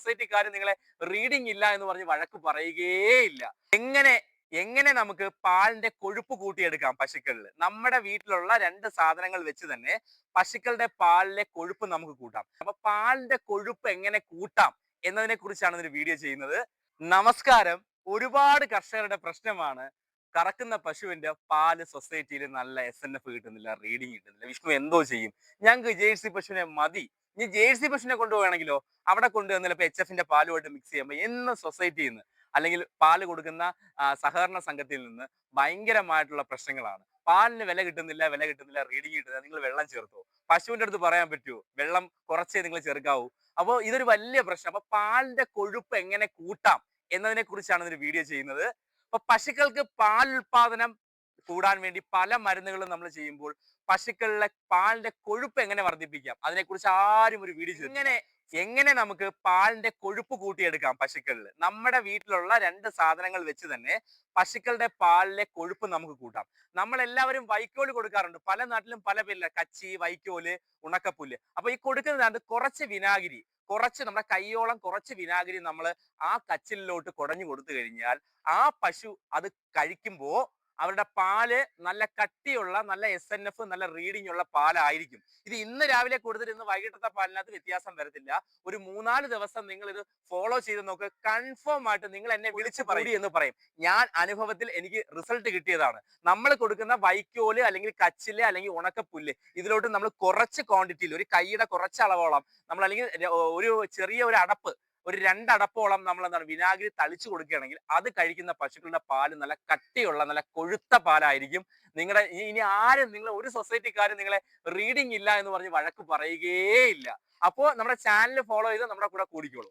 സൊസൈറ്റിക്കാർ നിങ്ങളെ റീഡിംഗ് ഇല്ല എന്ന് പറഞ്ഞ് വഴക്ക് പറയുകയേയില്ല. എങ്ങനെ എങ്ങനെ നമുക്ക് പാലിന്റെ കൊഴുപ്പ് കൂട്ടിയെടുക്കാം പശുക്കളിൽ നമ്മുടെ വീട്ടിലുള്ള രണ്ട് സാധനങ്ങൾ വെച്ച് തന്നെ പശുക്കളുടെ പാലിലെ കൊഴുപ്പ് നമുക്ക് കൂട്ടാം. അപ്പൊ പാലിന്റെ കൊഴുപ്പ് എങ്ങനെ കൂട്ടാം എന്നതിനെ കുറിച്ചാണ് ഒരു വീഡിയോ ചെയ്യുന്നത്. നമസ്കാരം. ഒരുപാട് കർഷകരുടെ പ്രശ്നമാണ് കറക്കുന്ന പശുവിന്റെ പാൽ സൊസൈറ്റിയിൽ നല്ല എസ് എൻ എഫ് കിട്ടുന്നില്ല റീഡിങ് കിട്ടുന്നില്ല. വിഷ്ണു എന്തോ ചെയ്യും. ഞങ്ങൾക്ക് ജേഴ്സി പശുവിനെ മതി. ഇനി ജേഴ്സി പശുവിനെ കൊണ്ടുപോകണമെങ്കിലോ അവിടെ കൊണ്ടുവന്നപ്പോൾ എച്ച് എഫിന്റെ പാലുമായിട്ട് മിക്സ് ചെയ്യുമ്പോൾ എന്ന് സൊസൈറ്റിയിൽ നിന്ന് അല്ലെങ്കിൽ പാൽ കൊടുക്കുന്ന സഹകരണ സംഘത്തിൽ നിന്ന് ഭയങ്കരമായിട്ടുള്ള പ്രശ്നങ്ങളാണ്. പാലിന് വില കിട്ടുന്നില്ല വില കിട്ടുന്നില്ല റീഡിങ് കിട്ടുന്നില്ല നിങ്ങൾ വെള്ളം ചേർത്തോ. പശുവിന്റെ അടുത്ത് പറയാൻ പറ്റുമോ വെള്ളം കുറച്ചേ നിങ്ങൾ ചേർക്കാവൂ. അപ്പോൾ ഇതൊരു വലിയ പ്രശ്നം. അപ്പൊ പാലിന്റെ കൊഴുപ്പ് എങ്ങനെ കൂട്ടാം എന്നതിനെ കുറിച്ചാണ് ഒരു വീഡിയോ ചെയ്യുന്നത്. അപ്പൊ പശുക്കൾക്ക് പാൽ ഉൽപാദനം കൂടാൻ വേണ്ടി പല മരുന്നുകളും നമ്മൾ ചെയ്യുമ്പോൾ പശുക്കളിലെ പാലിന്റെ കൊഴുപ്പ് എങ്ങനെ വർദ്ധിപ്പിക്കാം? അതിനെക്കുറിച്ച് ആരും ഒരു വീഡിയോ ചെയ്തു എങ്ങനെ? എങ്ങനെ നമുക്ക് പാലിന്റെ കൊഴുപ്പ് കൂട്ടിയെടുക്കാം പശുക്കളിൽ? നമ്മുടെ വീട്ടിലുള്ള രണ്ട് സാധനങ്ങൾ വെച്ച് തന്നെ പശുക്കളുടെ പാലിലെ കൊഴുപ്പ് നമുക്ക് കൂട്ടാം. നമ്മൾ എല്ലാവരും വൈക്കോൽ കൊടുക്കാറുണ്ട്. പല നാട്ടിലും പല പേരില്ല കച്ചി വൈക്കോൽ ഉണക്കപ്പുല്ല്. അപ്പൊ ഈ കൊടുക്കുന്നതിനകത്ത് കുറച്ച് വിനാഗിരി കുറച്ച് നമ്മുടെ കൈയോളം കുറച്ച് വിനാഗിരി നമ്മൾ ആ കച്ചിലിലോട്ട് കുടഞ്ഞു കൊടുത്തു കഴിഞ്ഞാൽ ആ പശു അത് കഴിക്കുമ്പോ അവരുടെ പാൽ നല്ല കട്ടിയുള്ള നല്ല എസ് എൻ എഫ് നല്ല റീഡിംഗ് ഉള്ള പാലായിരിക്കും. ഇത് ഇന്ന് രാവിലെ കൊടുത്തിട്ട് ഇന്ന് വൈകിട്ടത്തെ പാലിനകത്ത് വ്യത്യാസം വരത്തില്ല. ഒരു മൂന്നാൽ ദിവസം നിങ്ങൾ ഇത് ഫോളോ ചെയ്ത് നോക്ക്. കൺഫേം ആയിട്ട് നിങ്ങൾ എന്നെ വിളിച്ച് പറയും. എന്ന് പറയും. ഞാൻ അനുഭവത്തിൽ എനിക്ക് റിസൾട്ട് കിട്ടിയതാണ്. നമ്മൾ കൊടുക്കുന്ന വൈക്കോൽ അല്ലെങ്കിൽ കച്ചിൽ അല്ലെങ്കിൽ ഉണക്കപ്പുല്ല് ഇതിലോട്ട് നമ്മൾ കുറച്ച് ക്വാണ്ടിറ്റിയിൽ ഒരു കൈയുടെ കുറച്ച് അളവോളം നമ്മൾ അല്ലെങ്കിൽ ഒരു ചെറിയ ഒരു അടപ്പ് ഒരു രണ്ടടപ്പോളം നമ്മൾ എന്താണ് വിനാഗിരി തളിച്ചു കൊടുക്കുകയാണെങ്കിൽ അത് കഴിക്കുന്ന പശുക്കളുടെ പാൽ നല്ല കട്ടിയുള്ള നല്ല കൊഴുത്ത പാലായിരിക്കും. നിങ്ങളുടെ ഇനി ആരും നിങ്ങൾ ഒരു സൊസൈറ്റിക്കാരും നിങ്ങളെ റീഡിംഗ് ഇല്ല എന്ന് പറഞ്ഞ് വഴക്ക് പറയുകയേ ഇല്ല. അപ്പോൾ നമ്മുടെ ചാനൽ ഫോളോ ചെയ്ത് നമ്മുടെ കൂടെ കൂടിക്കോളൂ.